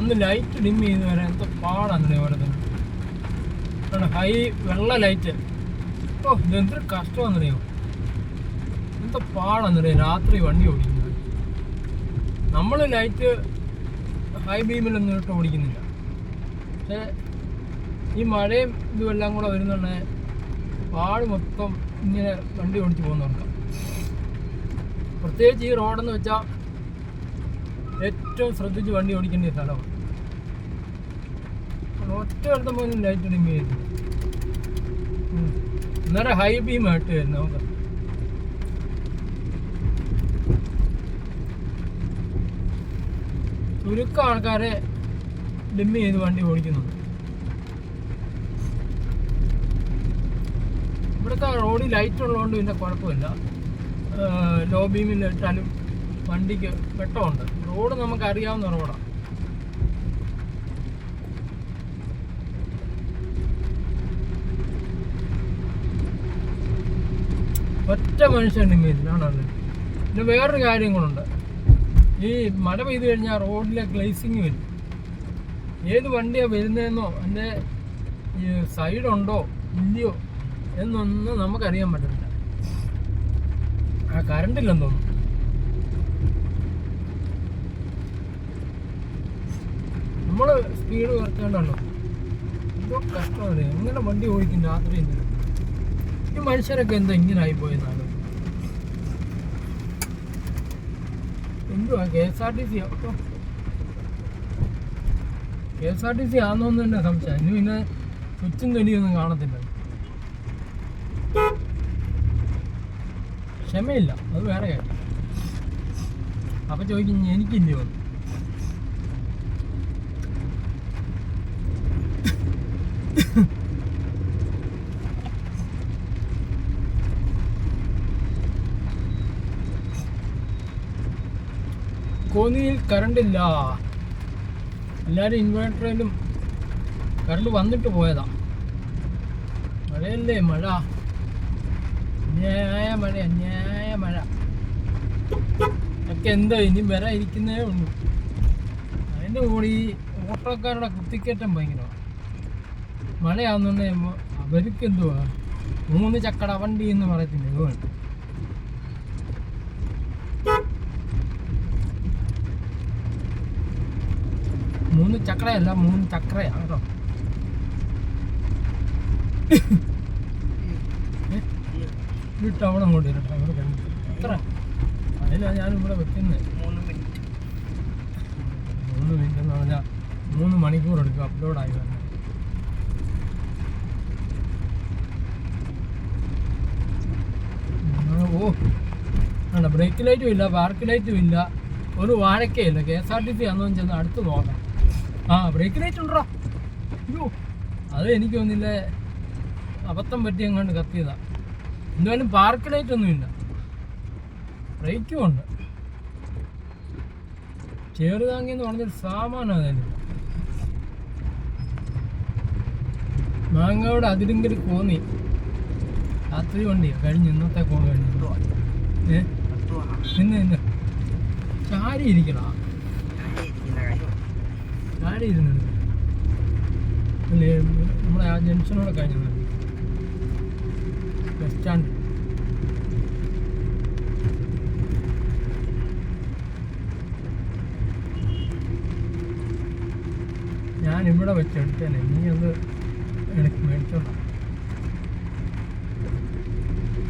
ഒന്ന് light dim ചെയ്ത് വരാൻ എന്തോ പാടാണ് ഓരോരുത്തർ ഹൈ വെള്ള ലൈറ്റ് ഓ ഇതെന്തൊരു കഷ്ടമാണെന്നറിയോ? എന്തോ പാടാണെന്നറിയോ? രാത്രി വണ്ടി ഓടിക്കുന്നത്. നമ്മൾ ലൈറ്റ് ഹൈ ബീമിലൊന്നും ഇട്ട് ഓടിക്കുന്നില്ല. പക്ഷേ ഈ മഴയും ഇതുമെല്ലാം കൂടെ വരുന്നുണ്ടെ പാട് മൊത്തം ഇങ്ങനെ വണ്ടി ഓടിച്ച് പോകുന്നുണ്ട് പ്രത്യേകിച്ച് ഈ റോഡെന്ന് വെച്ചാൽ ഏറ്റവും ശ്രദ്ധിച്ച് വണ്ടി ഓടിക്കേണ്ട സ്ഥലമാണ്. ഒറ്റ അടുത്ത പോലും ലൈറ്റ് ഡിം ചെയ്തു അന്നേരം ഹൈ ബീം ആയിട്ട് വരുന്നു നമുക്ക്. ചുരുക്കം ആൾക്കാരെ ഡിം ചെയ്ത് വണ്ടി ഓടിക്കുന്നുണ്ട് ഇവിടുത്തെ റോഡിൽ ലൈറ്റ് ഉള്ളതുകൊണ്ട് പിന്നെ കുഴപ്പമില്ല. ലോ ബീമിൽ ഇട്ടാലും വണ്ടിക്ക് വെട്ടമുണ്ട്. റോഡ് നമുക്ക് അറിയാവുന്ന റോഡാണ് ഒറ്റ മനുഷ്യന്റെ മേലിലാണല്ലോ പിന്നെ വേറൊരു കാര്യം കൂടെ ഈ മഴ പെയ്തു കഴിഞ്ഞാൽ റോഡിലെ ഗ്ലേസിങ് വരും. ഏത് വണ്ടിയാണ് വരുന്നതെന്നോ അതിന്റെ ഈ സൈഡുണ്ടോ ഇല്ലയോ എന്നൊന്നും നമുക്കറിയാൻ പറ്റത്തില്ല. ആ കറണ്ടില്ലെന്ന് തോന്നുന്നു. നമ്മൾ സ്പീഡ് കുറച്ചുകൊണ്ടല്ലോ എന്തോ കഷ്ടമാണ്. എങ്ങനെ വണ്ടി ഓടിക്കും രാത്രി ഈ മനുഷ്യരൊക്കെ എന്താ ഇങ്ങനെ ആയിപ്പോയെന്നാണ് എന്തുവാ? K S R T C K S R T C ആണെന്ന് തന്നെ സംശയം. ഇനി പിന്നെ സ്വിച്ചും തൊലിയൊന്നും കാണത്തില്ല. ക്ഷമയില്ല. അത് വേറെ കാര്യം. അപ്പൊ ചോദിക്കും എനിക്കില്ലയോ എന്ന്. കോന്നിയിൽ കറണ്ട് ഇല്ല. എല്ലാവരും ഇൻവേർട്ടറിലും കറണ്ട് വന്നിട്ട് പോയതാ. മഴയല്ലേ മഴ. അന്യായ മഴ അന്യായ മഴ. ഒക്കെ എന്താ ഇനി വരാൻ ഇരിക്കുന്നേ ഉള്ളൂ. അതിന്റെ കൂടി ഈ ഓട്ടോക്കാരുടെ കുത്തിക്കയറ്റം ഭയങ്കരമാണ്. മഴയാവുന്നുണ്ട് അവർക്ക് എന്തുവാ? മൂന്ന് ചക്കട വണ്ടി എന്ന് പറയത്തില്ല ഇതുപോലെ മൂന്ന് ചക്രയല്ല മൂന്ന് ചക്രയാണ് കേട്ടോ വിട്ട് അവിടെ അങ്ങോട്ട് വരട്ടെ കഴിഞ്ഞു എത്ര? അതിനാണ് ഞാനിവിടെ വെക്കുന്നത് മൂന്ന് മിനിറ്റ്. മൂന്ന് മിനിറ്റ് എന്ന് പറഞ്ഞാൽ മൂന്ന് മണിക്കൂർ എടുക്കും അപ്ലോഡായി വരാൻ. ഓ. ആണ് ബ്രേക്ക് ലൈറ്റും ഇല്ല പാർക്ക് ലൈറ്റും ഇല്ല. ഒരു വാഴക്കയില്ല K S R T C ആണെന്ന് ചെന്ന് അടുത്ത് നോക്കാം. ആ ബ്രേക്ക് ലൈറ്റ് ഉണ്ടോ? അയ്യോ അത് എനിക്ക് തോന്നില്ല അബദ്ധം പറ്റി എങ്ങാണ്ട് കത്തിയതാ. എന്തായാലും പാർക്ക് ലൈറ്റ് ഒന്നുമില്ല ബ്രേക്കും ഉണ്ട്. ചെറുതാങ്ങി എന്ന് പറഞ്ഞൊരു സാമാനം അതായത്. മാങ്ങയോട് അതിലെങ്കിലും കോന്നി. രാത്രി വണ്ടിയാ കഴിഞ്ഞു ഇന്നത്തെ കോൺ കഴിഞ്ഞു. ഏ? ഇന്ന് ഇന്ന്. ചാരി ഇരിക്കണോ ചാരി ചെയ്തിട്ടുണ്ട്. അല്ലേ? നമ്മളെ ആ ജംഗ്ഷനോടെ കഴിഞ്ഞു ബസ് സ്റ്റാൻഡ് ഞാൻ ഇവിടെ വെച്ച് എടുത്തേനെ. നീ അത് എനിക്ക് മേടിച്ചോണ്ട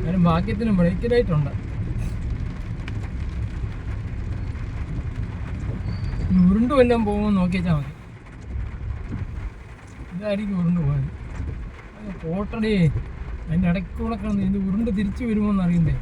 ഞാനും ഭാഗ്യത്തിന് ബ്രേക്ക് ലൈറ്റ് ഉണ്ട്. ഉരുണ്ടു വല്ലതും പോകുമ്പോൾ നോക്കിച്ചാൽ മതി. ഇതായിരിക്കും ഉരുണ്ട് പോയത്. പോട്ടടി അതിന്റെ ഇടയ്ക്കൂടെ കിടന്ന് ഇത് ഉരുണ്ട് തിരിച്ചു വരുമോ എന്ന് അറിയണ്ടേ?